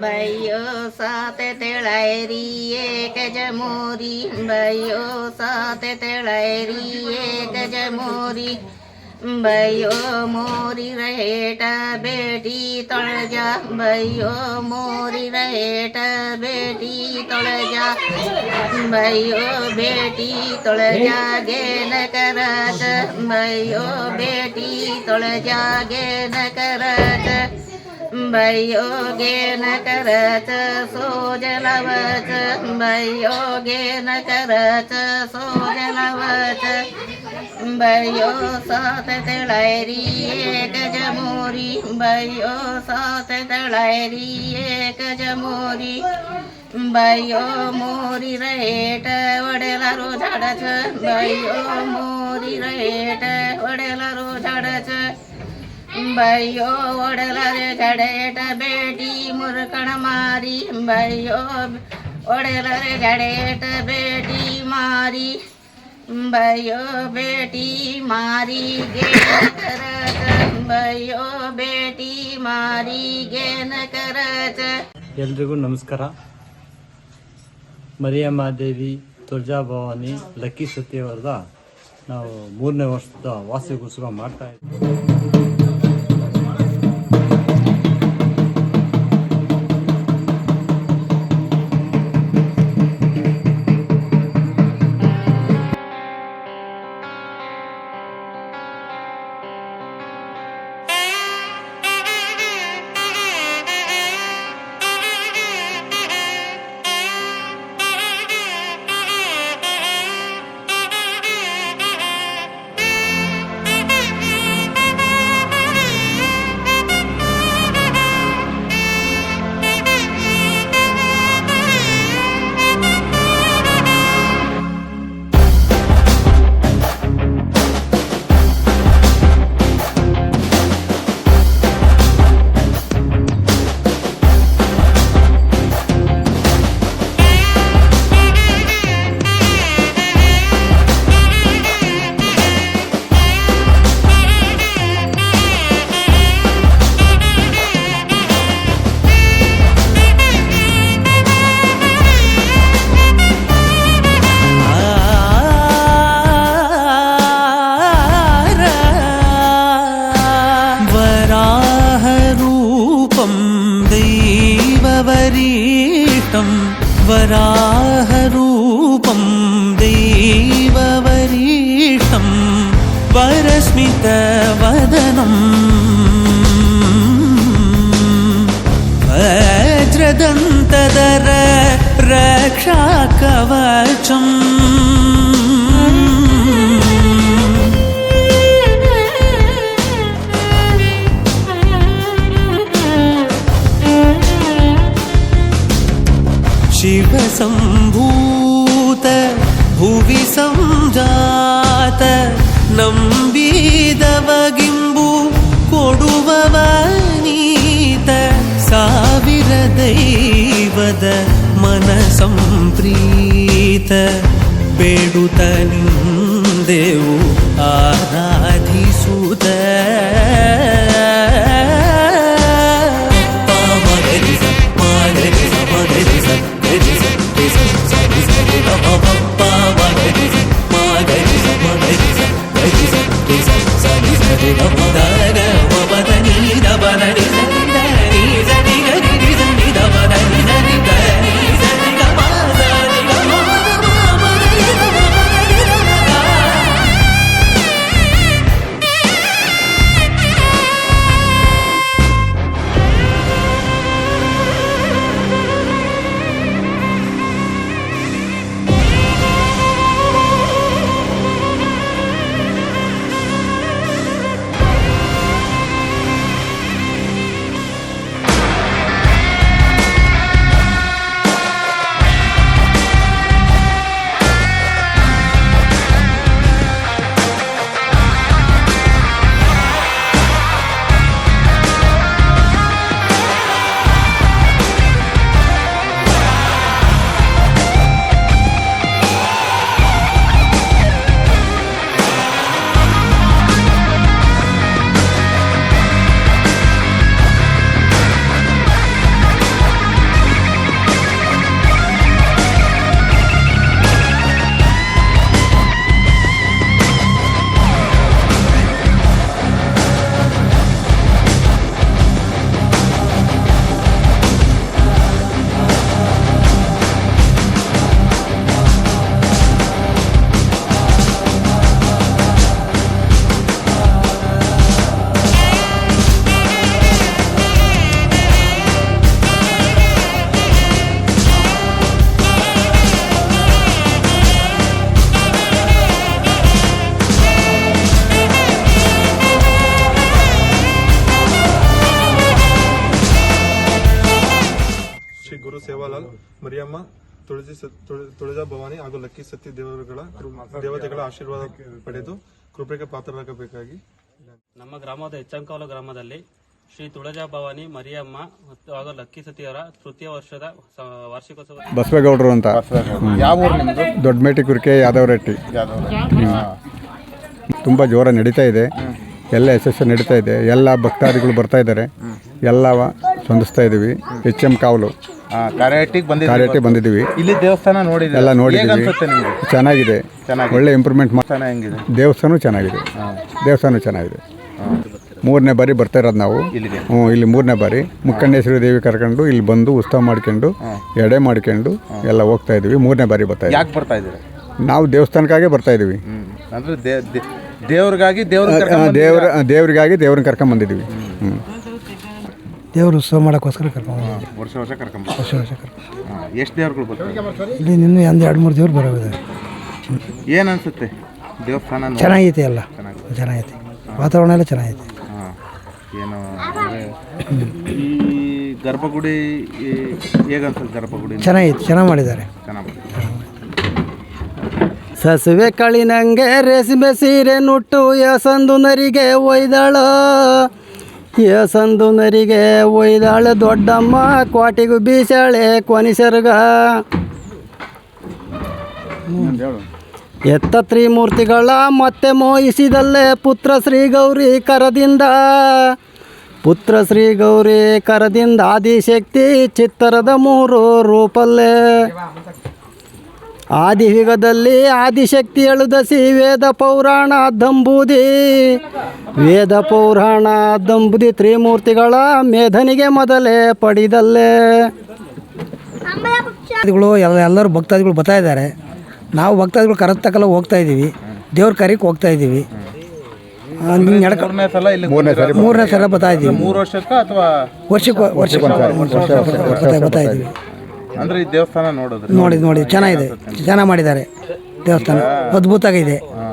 भयो सात तेलैरी एक जमोरी भयो सात तेलैरी एक जमोरी भयो मोरी रहेट बेटी तोड़ जा भयो मोरी रहेट बेटी तोड़ जा भयो बेटी तड़ जा गे न कर भयो बेटी तड़ जा गे न कर सोज लावत बಯ್ಯೋ गेन करत सोज लावत बयो सात तळायरी एक जमोरी. बयो सात तळायरी एक जमोरी. बयो मोरी रेट वडेला रो झाडाच. बयो मोरी रेट वडेला रो ಎಂಬಯ್ಯೋ ಒಡಲರೆ ಜಡೆಯಟ ಬೇಡಿ ಮುರುಕಣ ಮಾರಿ ಎಂಬಯ್ಯೋ ಒಡಲರೆ ಗಡೆಯಟ ಬೇಡಿ ಮಾರಿ ಎಂಬಯ್ಯೋ ಬೇಟಿ ಮಾರಿ ಕರಚ ಎಂಬಯ್ಯೋ ಬೇಟಿ ಮಾರಿ ಗೇನ ಕರಚ ಎಲ್ರಿಗೂ ನಮಸ್ಕಾರ. ಮರಿಯಮ್ಮಾದೇವಿ ತುಳಜಾಭವಾನಿ ಲಕ್ಕಿ ಸತ್ಯವರ್ಧ ನಾವು ಮೂರನೇ ವರ್ಷದ ವಾರ್ಷಿಕೋತ್ಸವ ಮಾಡ್ತಾ ಇದ್ದೀವಿ वराहरूपं दैववरीष्टं वरस्मितवदनम् वज्रदन्तदर रक्षाकवचम् சம்பூத புவி சஞ்சாத ನಂಬಿದವಗಿಂಬು ಕೊಡುವವ ನೀತ ಸಾವಿರ ದೈವದ ಮನ ಸಂಪ್ರೀತ ಬೇಡುತ್ತ ನಿಂದೆವು ಆರಾ ಗುರು ಸೇವಾಲಾಲ್ ಮರಿಯಮ್ಮ ತುಳಸಿ ತುಳಜಾ ಭವಾನಿ ಹಾಗೂ ಲಕ್ಕಿ ಸತ್ಯ ದೇವರುಗಳ ದೇವತೆಗಳ ಆಶೀರ್ವಾದ ಪಡೆದು ಕೃಪೆಗೆ ಪಾತ್ರರಾಗಬೇಕಾಗಿ. ನಮ್ಮ ಗ್ರಾಮದ ಹೆಚ್ಚಂಕಾವಲ ಗ್ರಾಮದಲ್ಲಿ ಶ್ರೀ ತುಳಜಾ ಭವಾನಿ ಮರಿಯಮ್ಮ ಮತ್ತು ಹಾಗೂ ಲಕ್ಕಿ ಸತಿಯವರ ತೃತೀಯ ವರ್ಷದ ವಾರ್ಷಿಕೋತ್ಸವ. ಬಸವೇಗೌಡರು ಅಂತ. ಯಾವ ಊರು ನಿಮ್ಮದು ದೊಡ್ಡಮೇಟಿ ಕುರಿಕೆ ಯಾದವರಟ್ಟಿ. ತುಂಬ ಜೋರ ನಡೀತಾ ಇದೆ. ಎಲ್ಲ ಯಶಸ್ಸು ನಡೀತಾ ಇದೆ. ಎಲ್ಲ ಭಕ್ತಾದಿಗಳು ಬರ್ತಾ ಇದ್ದಾರೆ. ಎಲ್ಲ ಸ್ಪಂದಿಸ್ತಾ ಇದ್ದೀವಿ ಎಚ್ ಎಂ ಕಾವಲು. ಕಾರ್ಯಟಿಗೆ ಬಂದಿದ್ದೀವಿ ಇಲ್ಲಿ ದೇವಸ್ಥಾನ ನೋಡಿದ್ರೆ ಎಲ್ಲ ನೋಡಿದ್ದೀವಿ. ಅನ್ಸುತ್ತೆ ನಿಮ್ಗೆ? ಚೆನ್ನಾಗಿದೆ. ಚೆನ್ನಾಗಿದೆ. ಒಳ್ಳೆ ಇಂಪ್ರೂವ್ಮೆಂಟ್ ದೇವಸ್ಥಾನ ಹೆಂಗಿದೆ? ದೇವಸ್ಥಾನ ಚೆನ್ನಾಗಿದೆ. ದೇವಸ್ಥಾನ ಚೆನ್ನಾಗಿದೆ. ಮೂರನೇ ಬಾರಿ ಬರ್ತಾ ಇರೋದು ನಾವು. ಇಲ್ಲಿಗೆ? ಹ್ಞೂ ಇಲ್ಲಿ ಮೂರನೇ ಬಾರಿ. ಮುಕ್ಕಣ್ಣೇಶ್ವರಿ ದೇವಿ ಕರ್ಕೊಂಡು ಇಲ್ಲಿ ಬಂದು ಉತ್ಸವ ಮಾಡ್ಕೊಂಡು ಎಡೆ ಮಾಡ್ಕೊಂಡು ಎಲ್ಲ ಹೋಗ್ತಾ ಇದ್ದೀವಿ. ಮೂರನೇ ಬಾರಿ ಬರ್ತಾ ಇದ್ದೀವಿ. ಯಾಕೆ ಬರ್ತಾ ಇದ್ದೀರಿ? ನಾವು ದೇವಸ್ಥಾನಕ್ಕಾಗೆ ಬರ್ತಾ ಇದ್ದೀವಿ. ಹ್ಮ್. ಅಂದ್ರೆ ದೇ- ದೇ- ದೇವ್ರಿಗಾಗಿ ದೇವ್ರ ದೇವ್ರ ದೇವ್ರಿಗಾಗಿ ದೇವ್ರನ್ನ ಕರ್ಕೊಂಬಂದಿದ್ದೀವಿ ಹ್ಞೂ ದೇವ್ರ ಉತ್ಸವ ಮಾಡೋಕ್ಕೋಸ್ಕರ ಕರ್ಕೊಂಡು ವರ್ಷ ವರ್ಷ ಕರ್ಕೊಂಡು ವರ್ಷ ವರ್ಷ ಕರ್ಕೊಂಡು ಎಷ್ಟು ದೇವ್ರುಗಳು ಬರ್ತಾರೆ? ಇಲ್ಲಿ ನಿನ್ನೆ ಒಂದು ಎರಡು ಮೂರು ದೇವ್ರು ಬರೋದಿದೆ ಏನು ಅನಿಸುತ್ತೆ? ದೇವಸ್ಥಾನ? ಚೆನ್ನಾಗೈತೆ ಎಲ್ಲ. ಚೆನ್ನಾಗಿದೆ. ಚೆನ್ನಾಗೈತೆ. ವಾತಾವರಣ ಎಲ್ಲ ಚೆನ್ನಾಗೈತೆ. ಹಾ. ಏನು ಅಂದ್ರೆ ಈ ಗರ್ಭಗುಡಿ ಈ ಹೇಗೆ ಗರ್ಭಗುಡಿ? ಚೆನ್ನಾಗೈತೆ ಚೆನ್ನಾಗಿ ಮಾಡಿದ್ದಾರೆ. ಚೆನ್ನಾಗಿ ಸಸುವೆ ಕಳಿನಂಗೆ ರೇಷ್ಮೆ ಸೀರೆ ನುಟ್ಟು ಯಸಂದು ನರಿಗೆ ಒಯ್ದಾಳು. ಯಸಂದು ನರಿಗೆ ಒಯ್ದಾಳೆ ದೊಡ್ಡಮ್ಮ ಕ್ವಾಟಿಗೂ ಬೀಸಾಳೆ ಕೊನಿಸರ್ಗ. ಎತ್ತ ತ್ರಿಮೂರ್ತಿಗಳ ಮತ್ತೆ ಮೋಹಿಸಿದಲ್ಲೇ ಪುತ್ರ ಶ್ರೀ ಗೌರಿ ಕರದಿಂದ. ಪುತ್ರ ಶ್ರೀ ಗೌರಿ ಕರದಿಂದ ಆದಿಶಕ್ತಿ ಚಿತ್ತರದ ಮೂರು ರೂಪಲ್ಲೇ. ಆದಿಯುಗದಲ್ಲಿ ಆದಿಶಕ್ತಿ ಎಳುದಸಿ ವೇದ ಪೌರಾಣ ದಂಬುದಿ. ವೇದ ಪೌರಾಣ ದಂಬುದಿ ತ್ರಿಮೂರ್ತಿಗಳ ಮೇಧನಿಗೆ ಮೊದಲೇ ಪಡಿದಲ್ಲೇ. ಭಕ್ತಾದಿಗಳು ಎಲ್ಲ ಎಲ್ಲರೂ ಭಕ್ತಾದಿಗಳು ಬರ್ತಾ ಇದ್ದಾರೆ. ನಾವು ಭಕ್ತಾದಿಗಳು ಕರೆದ ತಕ್ಕಲ್ಲ ಹೋಗ್ತಾ ಇದ್ದೀವಿ. ದೇವ್ರ ಕರೆಗೆ ಹೋಗ್ತಾ ಇದ್ದೀವಿ. ಮೂರನೇ ಸಲ ಬರ್ತಾ ಇದ್ದೀವಿ. ಮೂರು ವರ್ಷಕ್ಕೆ ಅಥವಾ ವರ್ಷಕ್ಕೆ ವರ್ಷಕ್ಕೆ ಬರ್ತಾ ಇದ್ದೀವಿ. ಅಂದ್ರೆ ಈ ದೇವಸ್ಥಾನ ನೋಡಿದ್ರೆ ನೋಡಿ ನೋಡಿ ಚೆನ್ನಾಗಿದೆ. ಚೆನ್ನಾಗಿ ಮಾಡಿದ್ದಾರೆ. ದೇವಸ್ಥಾನ. ಅದ್ಭುತವಾಗಿದೆ. ಹಾ.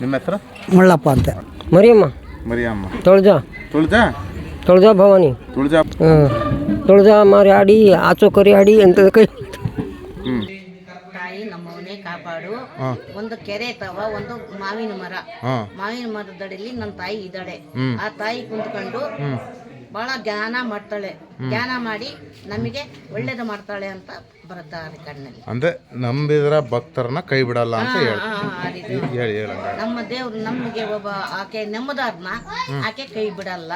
ನಿಮ್ಮ ಹೆಸರು? ಮುಳ್ಳಪ್ಪ ಅಂತ. ಮರಿಯಮ್ಮ. ಮರಿಯಮ್ಮ. ತುಳಜಾ. ತುಳಜಾ? ತುಳಜಾ ಭವಾನಿ. ತುಳಜಾ. ತುಳಜಾ ಮಾರಿ ಆಡಿ ಆಚೋ ಕರಿ ಆಡಿ ಅಂತ ಕೈ. ತಾಯಿ ನಮ್ಮವನೇ ಕಾಪಾಡು. ಒಂದು ಕೆರೆ ತವ ಒಂದು ಮಾವಿನ ಮರ. ಮಾವಿನ ಮರದಡಿಲಿ ನನ್ನ ತಾಯಿ ಇದ್ದಾಳೆ. ಆ ತಾಯಿ ಕುಂತ್ಕೊಂಡು ಬಹಳ ಧ್ಯಾನ ಮಾಡ್ತಾಳೆ. ಧ್ಯಾನ ಮಾಡಿ ನಮಗೆ ಒಳ್ಳೇದು ಮಾಡ್ತಾಳೆ ಅಂತ ಬರುತ್ತಾರೆ ಕಣ್ಣಲ್ಲಿ. ಅಂದ್ರೆ ನಂಬಿದ್ರ ಭಕ್ತರನ್ನ ಕೈ ಬಿಡಲ್ಲ ಅಂತ ಹೇಳಿ ನಮ್ಮ ದೇವ್ರು ನಮಗೆ ಒಬ್ಬ ಆಕೆ ನೆಮ್ಮದಾರ್ನ ಆಕೆ ಕೈ ಬಿಡಲ್ಲ.